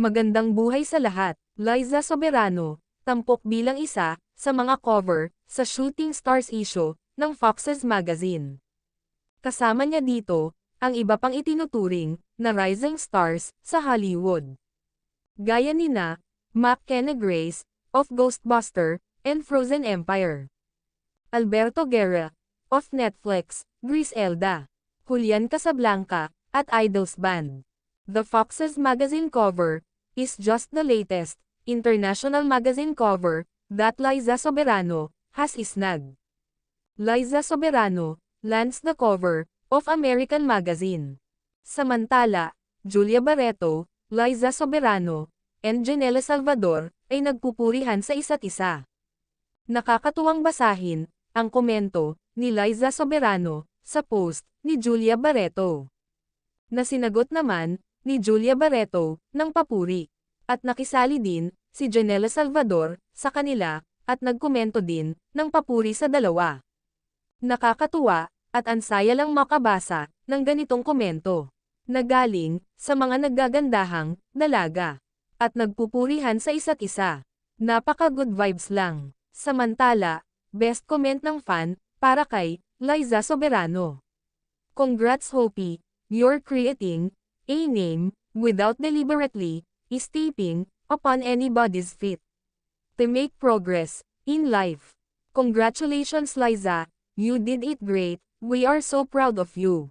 Magandang buhay sa lahat. Liza Soberano, tampok bilang isa sa mga cover sa Shooting Stars issue ng Foxes Magazine. Kasama niya dito ang iba pang itinuturing na rising stars sa Hollywood. Gaya ni na McKenna Grace of Ghostbuster and Frozen Empire. Alberto Guerra of Netflix, Griselda, Julian Casablanca at Idols Band. The Foxes magazine cover is just the latest international magazine cover that Liza Soberano has isnag. Liza Soberano lands the cover of American Magazine. Samantala, Julia Barreto, Liza Soberano, and Janela Salvador ay nagpupurihan sa isa't isa. Nakakatuwang basahin ang komento ni Liza Soberano sa post ni Julia Barreto. Na sinagot naman ni Julia Barreto ng papuri. At nakisali din si Janela Salvador sa kanila at nagkomento din ng papuri sa dalawa. Nakakatuwa at ansaya lang makabasa ng ganitong komento. Nagaling sa mga naggagandahang dalaga at nagpupurihan sa isa't isa. Napaka good vibes lang. Samantala, best comment ng fan para kay Liza Soberano. Congrats Hopi, you're creating a name without deliberately stepping upon anybody's feet. To make progress in life. Congratulations Liza, you did it great, we are so proud of you.